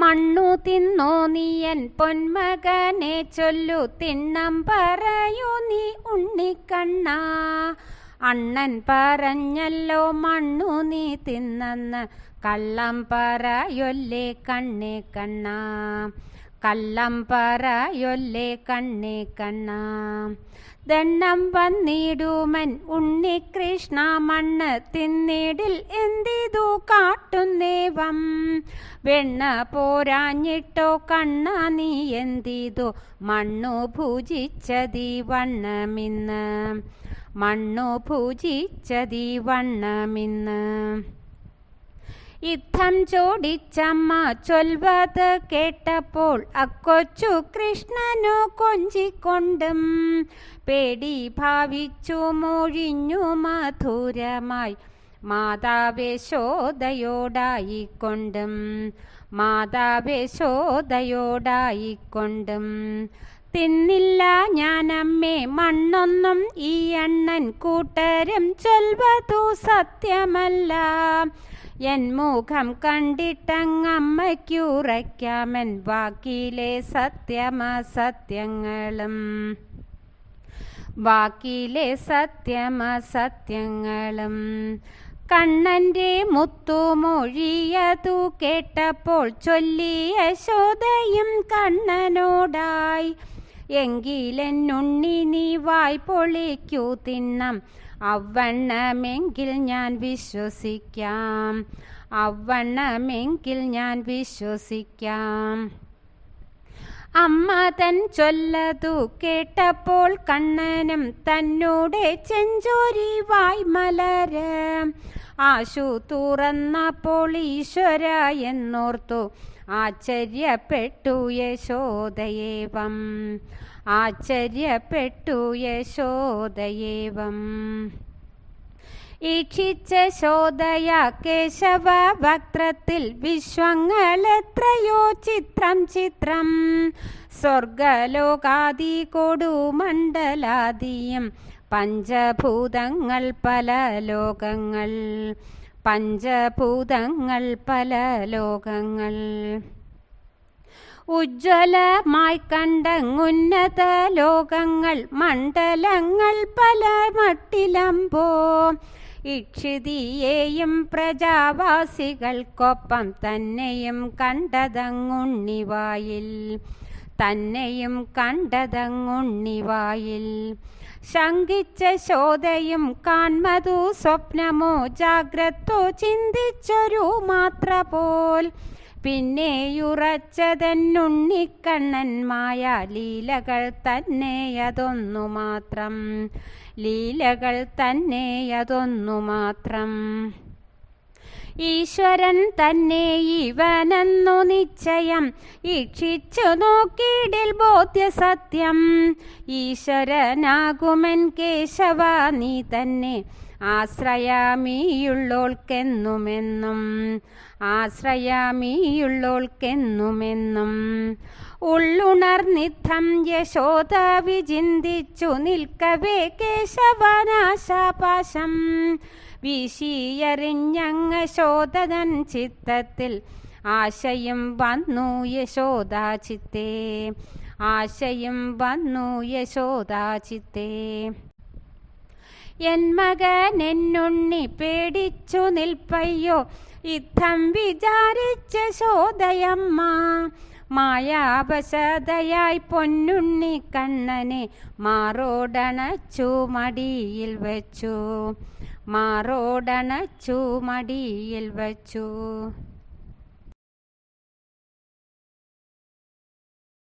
മണ്ണു തിന്നോ നീയൻ പൊന്മകനെ ചൊല്ലു തിണ്ണം പറയൂ നീ ഉണ്ണിക്കണ്ണ. അണ്ണൻ പറഞ്ഞല്ലോ മണ്ണു നീ തിന്നെന്ന് കള്ളം പറയൊല്ലേ കണ്ണേ കണ്ണ. കള്ളം പറയൊല്ലേ കണ്ണേ കണ്ണ. ദണ്ണം വന്നിടുമൻ ഉണ്ണികൃഷ്ണ മണ്ണ് തിന്നിടിൽ എന്തിതു കാട്ടുന്നേവം വെണ്ണ പോരാഞ്ഞിട്ടോ കണ്ണ നീ എന്തിതു? മണ്ണു ഭുജിച്ചതി വണ്ണമിന്ന്. മണ്ണു ഭുജിച്ചതി വണ്ണമിന്ന്. യുദ്ധം ചോടിച്ചമ്മ ചൊൽവത് കേട്ടപ്പോൾ അക്കൊച്ചു കൃഷ്ണനു കൊഞ്ചിക്കൊണ്ടും പേടി ഭാവിച്ചു മൊഴിഞ്ഞു മധുരമായി. മാതാവേ ശോധയോടായിക്കൊണ്ടും മാതാവേ ശോധയോടായിക്കൊണ്ടും തിന്നില്ല ഞാനമ്മേ മണ്ണൊന്നും ഈ അണ്ണൻ കൂട്ടരും ചൊൽവതു സത്യമല്ല. എൻ മുഖം കണ്ടിട്ടങ്ങമ്മയ്ക്കുറയ്ക്കാമൻ വാക്കിലെ സത്യമസത്യങ്ങളും. വാക്കിലെ സത്യമസത്യങ്ങളും കണ്ണന്റെ മുത്തുമൊഴിയതു കേട്ടപ്പോൾ ചൊല്ലിയ ശോധയും കണ്ണനോടായി. എങ്കിലെന്നുണ്ണി നീ വായ് പൊളിക്കൂ തിണ്ണം അവണ്ണമെങ്കിൽ ഞാൻ വിശ്വസിക്കാം. അവണ്ണമെങ്കിൽ ഞാൻ വിശ്വസിക്കാം. അമ്മ തൻ ചൊല്ലതു കേട്ടപ്പോൾ കണ്ണനും തന്നോടെ ചെഞ്ചോരി വായ്മലര് ആശു തുറന്നപ്പോൾ ഈശ്വര എന്നോർത്തു ആശ്ചര്യപ്പെട്ടു യശോദയേവം ആശ്ചര്യപ്പെട്ടു യശോദയേവം. ഈക്ഷിച്ച ശോധയ കേശവ വക്രത്തിൽ വിശ്വങ്ങളെത്രയോ ചിത്രം ചിത്രം. സ്വർഗലോകാദി കൊടുമണ്ഡലാദിയും പഞ്ചഭൂതങ്ങൾ പല ലോകങ്ങൾ. പഞ്ചഭൂതങ്ങൾ പല ലോകങ്ങൾ. ഉജ്ജ്വലമായി കണ്ടങ്ങുന്നത ലോകങ്ങൾ മണ്ഡലങ്ങൾ പല മട്ടിലമ്പോ. ഇക്ഷിതിയെയും പ്രജാവാസികൾക്കൊപ്പം തന്നെയും കണ്ടതങ്ങുണ്ണിവായിൽ തന്നെയും കണ്ടതങ്ങുണ്ണിവായിൽ. ശങ്കിച്ച ശോധയും കാൺമതു സ്വപ്നമോ ജാഗ്രത്തോ ചിന്തിച്ചൊരു മാത്ര പോൽ പിന്നെയുറച്ചതെന്നുണ്ണിക്കണ്ണന്മായ ലീലകൾ തന്നെയതൊന്നു മാത്രം ലീലകൾ തന്നെയതൊന്നു മാത്രം ഈശ്വരൻ തന്നെ ഇവനെന്നു നിശ്ചയം ഈക്ഷിച്ചു നോക്കിയിടിൽ ബോധ്യസത്യം. ഈശ്വരനാകുമൻ കേശവ നീ തന്നെ ആശ്രയാമീയുള്ളോൾക്കെന്നുമെന്നും ആശ്രയാമീയുള്ളോൾക്കെന്നുമെന്നും. ഉള്ളുണർനിദ്ധം യശോദ വിചിന്തിച്ചു നിൽക്കവേ കേശവനാശാപാശം. വീശിയറിഞ്ഞങ്ങ ശോധതൻ ചിത്തത്തിൽ. ആശയം വന്നു യശോദാ ചിത്തേ. ആശയം വന്നു യശോദാ ചിത്തേ. എൻ മകൻ എന്നുണ്ണി പേടിച്ചു നിൽപ്പയ്യോ. യുദ്ധം വിചാരിച്ച ശോദയമ്മ മായാവശതയായി പൊന്നുണ്ണി കണ്ണനെ മാറോടണച്ചു മടിയിൽ വച്ചു. മാറോടണച്ചു മടിയിൽ വച്ചു.